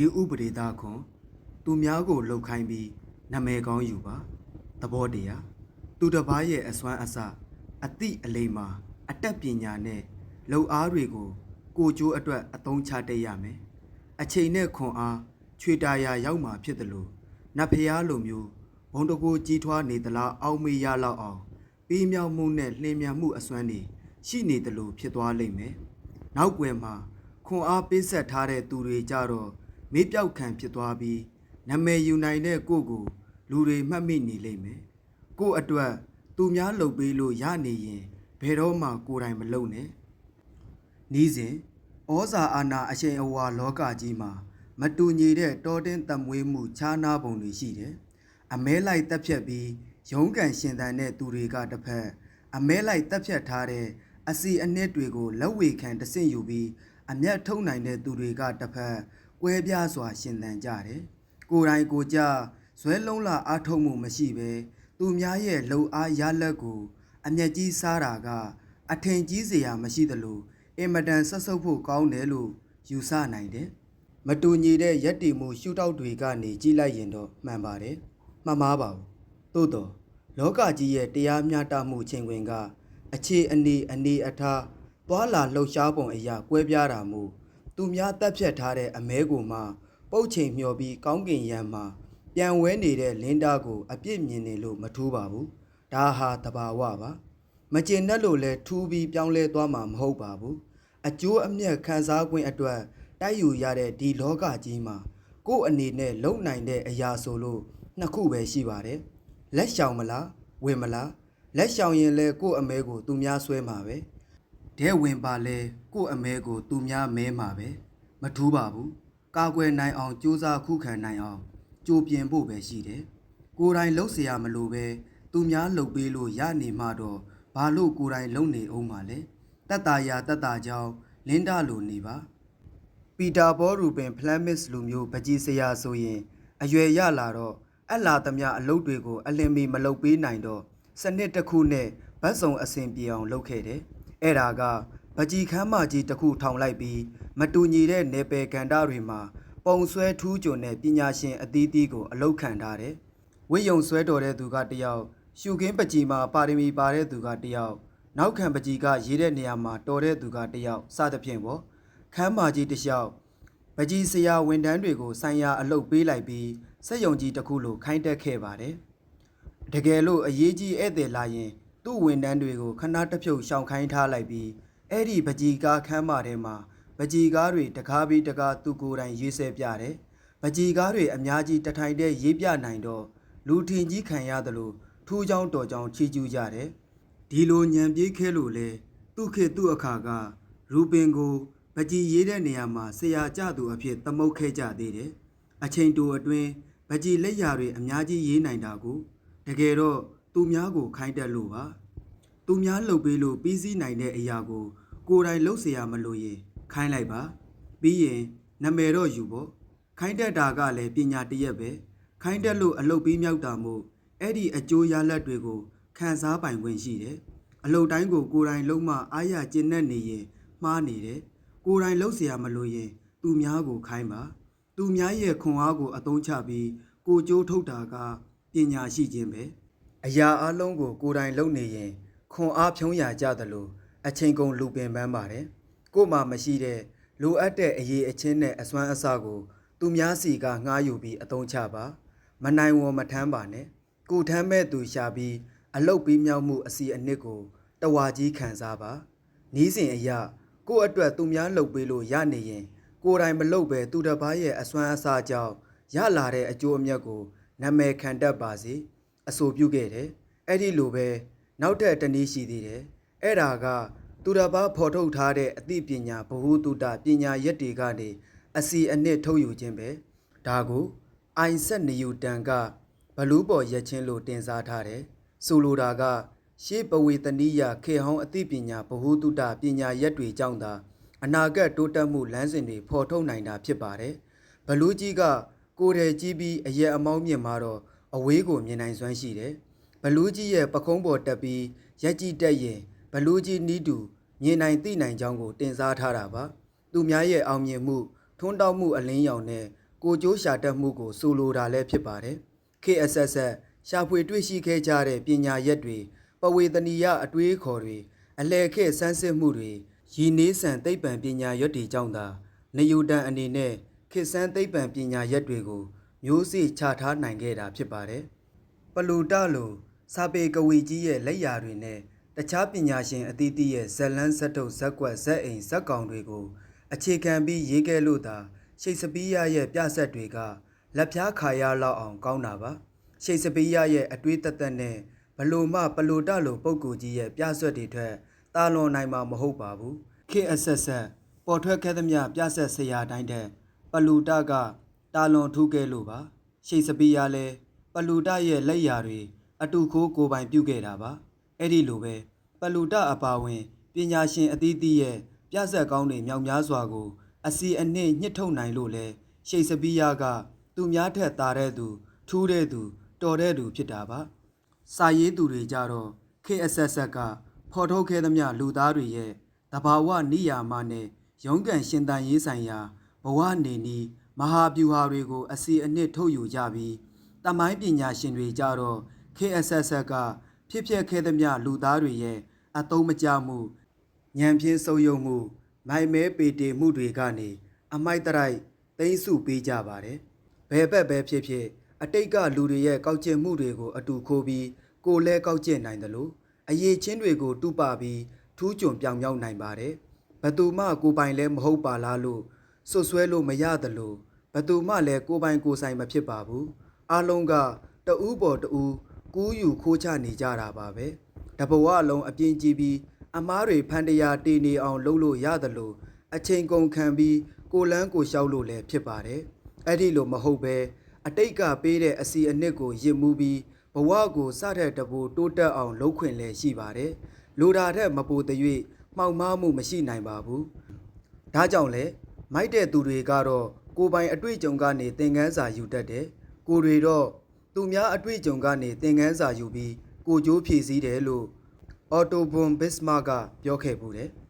ဤဥပဒေသားခွန်သူများကိုလှုပ်ခိုင်းပြီးနာမည်ကောင်းယူပါသဘောတရားသူတစ်ပါးရဲ့အစွမ်းအစအတိအလိမ္မာအတတ်ပညာနဲ့လှုပ်အားတွေကို ကိုကျိုးအတွက်အသုံးချတတ်ရမယ်အချိန်နဲ့ခွန်အားချွေတာယာရောက်မှာဖြစ်တယ်လို့နတ်ဖျားလိုမျိုးဘုံတကူကြီးထွားနေသလားအောက်မေ့ရလောက်အောင်ပြီးမြောက်မှုနဲ့လင်းမြန်မှုအစွမ်းတွေရှိနေတယ်လို့ဖြစ်သွားလိမ့်မယ်နောက်ွယ်မှာခွန်အားပေးဆက်ထားတဲ့သူတွေကြတော့ မေးပြောက်ခံဖြစ်သွားပြီးနမည်ယူနိုင်တဲ့ကိုယ့်ကိုလူတွေမှတ်မိနေလိမ့်မယ်။ကိုယ့်အတွက်သူများလှုပ်ပေးလို့ရနေရင်ဘယ်တော့မှကိုယ်တိုင်မလုပ်နဲ့။နီးစဉ်ဩဇာအာဏာအရှိန်အဝါလောကကြီးမှာမတူညီတဲ့တောတင်းတမွေးမှုခြားနာပုံတွေရှိတယ်။အမဲလိုက်တက်ဖြတ်ပြီးရုံးကန်ရှင်သန်တဲ့သူတွေကတစ်ဖက်အမဲလိုက်တက်ဖြတ်ထားတဲ့အစီအနှစ်တွေကိုလက်ဝေခံတဆင့်ယူပြီးအမျက်ထုတ်နိုင်တဲ့သူတွေကတစ်ဖက် ကွဲပြားစွာ ရှင်သန်ကြတယ်။ကိုယ်တိုင်ကိုယ်ကြဇွဲလုံးလာအားထုတ်မှုမရှိဘဲသူများရဲ့လှုပ်အားရလက်ကို အမျက်ကြီးစားတာကအထင်ကြီးစရာမရှိသလိုအင်မတန်ဆက်ဆုပ်ဖို့ကောင်းတယ်လို့ယူဆနိုင်တယ်။မတူညီတဲ့ရက်တီမှုရှုထောက်တွေကနေကြည့်လိုက်ရင်တော့မှန်ပါတယ်။မှန်ပါပါဘူး။သို့တော့လောကကြီးရဲ့တရားမျှတမှုချင်းခွင်က အခြေအနေအနေအထားသွာလာလှုပ်ရှားပုံအရာကွဲပြားတာမို့ သူများတက်ဖြတ်ထားတဲ့အမဲကိုမှပုတ်ချိန်မျောပြီးကောင်းကင်ရံမှာပြန်ဝဲနေတဲ့လင်းသားကို အပြစ်မြင်နေလို့မထူးပါဘူးဒါဟာတဘာဝပါမကျင်နဲ့လို့လဲထူးပြီးပြောင်းလဲသွားမှာမဟုတ်ပါဘူးအကျိုးအမြတ်ခံစား권အတွက်တိုက်ယူရတဲ့ဒီလောကကြီးမှာကိုယ့်အနေနဲ့လုံနိုင်တဲ့အရာဆိုလို့နှစ်ခုပဲရှိပါတယ်လက်ရှောင်မလားဝင်မလားလက်ရှောင်ရင်လဲကို့အမဲကိုသူများဆွဲမှာပဲ ဒဲဝင်ပါလဲကို့အမဲကိုသူများမဲမှာပဲမထူးပါဘူးကာကွယ်နိုင်အောင်စူးစမ်းခုခံနိုင်အောင်ကြိုးပြင်ဖို့ပဲရှိတယ်ကိုယ်တိုင်လှုပ်เสียရမလို့ပဲသူများလှုပ်ပေးလို့ရနေမှတော့ဘာလို့ကိုယ်တိုင်လှုပ်နေအောင်ပါလဲတတ်တာယာတတ်တာကြောင့်လင်းဒလိုနေပါ ပီတာဘောရူပင်ဖလမ်မစ်လူမျိုးပကြီးစရာဆိုရင်အရွယ်ရလာတော့အလာသမျှအလုပ်တွေကိုအလင်မီမလုပ်ပေးနိုင်တော့စနစ်တစ်ခုနဲ့ဗတ်စုံအဆင်ပြေအောင်လုပ်ခဲ့တယ်။ အဲ့ဒါကပကြီးခမ်းမကြီးတစ်ခုထောင်လိုက်ပြီးမတူညီတဲ့နယ်ပယ်ကန်တာတွေမှာပုံဆွဲထူးကြုံတဲ့ပညာရှင်အသီးသီးကိုအလုပ်ခံထားတယ်။ဝိယုံဆွဲတော်တဲ့သူကတယောက်ရှုခင်းပကြီးမှာပါရမီပါတဲ့သူကတယောက်နောက်ခံပကြီးကရေးတဲ့နေရာမှာတော်တဲ့သူကတယောက်စသဖြင့်ပေါ့ခမ်းမကြီးတစ်လျှောက်ပကြီးဆရာဝန်တန်းတွေကိုဆိုင်ရာအလုပ်ပေးလိုက်ပြီးစက်ယုံကြီးတစ်ခုလိုခိုင်းတက်ခဲ့ပါတယ်။တကယ်လို့အရေးကြီးဧည့်သည်လာရင် သူ့ဝန်တန်းတွေကိုခဏတစ်ဖြုတ်ရှောင်ခိုင်းထားလိုက်ပြီးအဲ့ဒီပကြီးကားခမ်းမထဲမှာပကြီးကားတွေတကားပြီးတကားသူကိုယ်တိုင်ရေးဆဲပြတယ်။ပကြီးကားတွေအများကြီးတထိုင်တည်းရေးပြနိုင်တော့လူထင်ကြီးခံရသလိုထူးချောင်းတော်ချောင်းချီးကျူးကြတယ်။ဒီလိုညံပြေးခဲလို့လေသူ့ခေတ်သူ့အခါကရူပင်ကိုပကြီးရေးတဲ့နေရာမှာဆရာကြသူအဖြစ်သမုတ်ခဲ့ကြသေးတယ်။အချိန်တိုအတွင်းပကြီးလက်ရာတွေအများကြီးရေးနိုင်တာကိုတကယ်တော့ သူများကိုခိုင်းတက်လို့ပါ။သူများလှုပ်ပေးလို့ပြီးစည်းနိုင်တဲ့အရာကိုကိုယ်တိုင်လှုပ်เสียရမလို့ရင်ခိုင်းလိုက်ပါ။ပြီးရင်နမယ်တော့ယူဖို့ခိုင်းတက်တာကလည်းပညာတရက်ပဲ။ခိုင်းတက်လို့အလုပ်ပြီးမြောက်တာမို့အဲ့ဒီအကျိုးရလဒ်တွေကိုခံစားပိုင်ခွင့်ရှိတယ်။အလုပ်တိုင်းကိုကိုယ်တိုင်လုံးမအားရကျင့်နဲ့နေရင်မှားနေတယ်။ ကိုယ်တိုင်လှုပ်เสียရမလို့ရင်သူများကိုခိုင်းပါသူများရဲ့ခွန်အားကိုအသုံးချပြီးကိုကြိုးထုတ်တာကပညာရှိခြင်းပဲ အရာအလုံးကိုကိုယ်တိုင်လုပ်နေရင်ခွန်အားဖြုံးရကြသလိုအချိန်ကုန်လူပင်ပန်းပါတယ်ကို့မှာမရှိတဲ့လိုအပ်တဲ့အရေးအချင်းနဲ့အစွမ်းအစကို သူများစီကငှားယူပြီးအသုံးချပါမနိုင်ဝမထမ်းပါနဲ့ကိုထမ်းမဲ့သူရှာပြီးအလုတ်ပြီးမြောက်မှုအစီအနစ်ကိုတဝါကြီးခံစားပါနီးစဉ်အရာကိုယ့်အတွက်သူများလှုပ်ပေးလို့ရနေရင် ကိုယ်တိုင်မလှုပ်ပဲသူတစ်ပါးရဲ့အစွမ်းအစကြောင့်ရလာတဲ့အကျိုးအမြတ်ကိုနာမည်ခံတတ်ပါစေ အဆိုပြုခဲ့တယ်အဲ့ဒီလိုပဲနောက်ထပ်တစ်နည်းရှိသေးတယ်အဲ့ဒါကသူတစ်ပါးဖော်ထုတ်ထားတဲ့အသိပညာဘ ഹു တုတပညာရက်တွေကနေအစီအနှစ်ထုတ်ယူခြင်းပဲဒါကိုအိုင်ဆက်နယူတန်ကဘလူးပေါ်ရက်ချင်းလို့တင်စားထားတယ်ဆိုလိုတာကရှေးပဝေသနိယခေဟောင်းအသိပညာဗဟုသုတပညာရက်တွေကြောင့်သာအနာဂတ်တိုးတက်မှုလမ်းစဉ်တွေဖော်ထုတ်နိုင်တာဖြစ်ပါတယ်။ဘလူးကြီးကကိုယ်တည်းကြီးပြီးအရက်အမောင်းမြင့်မှာတော့ အဝေးကိုမြင်နိုင်စွမ်းရှိတယ်။ဘလူးကြီးရဲ့ပခုံးပေါ်တက်ပြီးရက်ကြီးတက်ရင်ဘလူးကြီးနီးတူမြင်နိုင်သိနိုင်ကြောင်းကိုတင်စားထားတာပါ။သူများရဲ့အောင်မြင်မှုထွန်းတောက်မှုအလင်းရောင်နဲ့ကိုကျိုးရှာတတ်မှုကိုဆိုလိုတာလည်းဖြစ်ပါတယ် KSS ရှာဖွေတွေ့ရှိခဲ့ကြတဲ့ပညာရက်တွေပဝေသနီယအတွေးအခေါ်တွေအလဲခဲ့စမ်းစစ်မှုတွေရည်နေဆန်သိပ္ပံပညာရွတ်တွေကြောင့်သာနေယူတန်အနေနဲ့ခေတ်ဆန်းသိပ္ပံပညာရက်တွေကို မျိုးစေ့ချထားနိုင်ခဲ့တာဖြစ်ပါတယ်ပလူတလိုစာပေကဝီကြီးရဲ့လက်ရာတွေနဲ့တခြားပညာရှင်အသီးသီးရဲ့ဇက်လန်းဇက်တုပ်ဇက်ကွက်ဇက်အိမ်ဇက်ကောင်တွေကိုအခြေခံပြီးရေးခဲ့လို့သာရှိတ်စပီးရရဲ့ပြဆက်တွေကလက်ဖြားခါရလောက်အောင်ကောင်းတာပါရှိတ်စပီးရရဲ့အတွေးသက်သက်နဲ့ဘလို့မှပလူတလိုပုံကူကြီးရဲ့ပြဆက်တွေထက်တာလွန်နိုင်မှာမဟုတ်ပါဘူး KSS ပေါ်ထွက်ခဲ့သမျှပြဆက်ဆရာတိုင်းတဲ့ပလူတက တာလွန်ထူးခဲ့လို့ပါရှိတ်စပီးရလဲပလူတရဲ့လက်ရာတွေအတူခိုးကိုယ်ပိုင်ပြုတ်ခဲ့တာပါအဲ့ဒီလိုပဲပလူတအပါဝင်ပညာရှင်အသီးသီးရဲ့ပြဆက်ကောင်းတွေမြောက်များစွာကို အစီအနှစ်ညှစ်ထုတ်နိုင်လို့လဲရှိတ်စပီးယားကသူများထက်သာတဲ့သူထူးတဲ့သူ တော်တဲ့သူဖြစ်တာပါစာရေးသူတွေကြတော့ KSS ကဖော်ထုတ်ခဲ့သမျှလူသားတွေရဲ့တဘာဝနိယာမနဲ့ရုံးကန်ရှင်တန်ရေးဆိုင်ရာဘဝနေနီး မဟာဗျူဟာတွေကိုအစီအနှစ်ထုတ်ယူကြပြီးတမိုင်းပညာရှင်တွေကြတော့ KSS ကဖြစ်ပျက်ခဲ့သမျှလူသားတွေရဲ့အတုံးမကြမှုဉာဏ်ဖြင့်စုံယုံမှု မိုင်မဲပေတေမှုတွေကနေအမိုက်တရိုက်သိမ်းစုပေးကြပါတယ်။ဘယ်ဘက်ပဲဖြစ်ဖြစ်အတိတ်ကလူတွေရဲ့ကောက်ကျင့်မှုတွေကိုအတူခိုးပြီးကိုယ်လဲကောက်ကျင့်နိုင်တယ်လို့အရေးချင်းတွေကိုတူပါပြီးထူးချွန်ပြောင်မြောက်နိုင်ပါတယ်။ဘသူမှကိုယ်ပိုင်လဲမဟုတ်ပါလားလို့ ဆွတ်ဆွဲလို့မရတယ်လို့ဘသူမှလည်းကိုယ်ပိုင်ကိုယ်ဆိုင်မဖြစ်ပါဘူး။အားလုံးကတဦးပေါ်တဦးကူးယူခိုးချနေကြတာပါပဲတဘဝလုံးအပြင်းကြီးပြီးအမားတွေဖန်တရားတည်နေအောင်လုပ်လို့ရတယ်လို့အချိန်ကုန်ခံပြီးကိုလန်းကိုလျှောက်လို့လည်းဖြစ်ပါတယ်အဲ့ဒီလိုမဟုတ်ပဲအတိတ်ကပေးတဲ့အစီအနှစ်ကိုရစ်မှုပြီးဘဝကိုစတဲ့တဘူတိုးတက်အောင်လုပ်ခွင့်လည်းရှိပါတယ်လိုတာတဲ့မပူတ၍မှောက်မားမှုမရှိနိုင်ပါဘူးဒါကြောင့်လေ မိုက်တဲ့သူတွေကတော့ကိုယ်ပိုင်အတွေ့အကြုံကနေသင်ခန်းစာယူတတ်တယ်။ကိုတွေတော့သူများအတွေ့အကြုံကနေသင်ခန်းစာယူပြီးကိုကြိုးဖြည့်စည်းတယ်လို့အော်တိုဘွန်ဘစ်မာကပြောခဲ့ပူတယ်။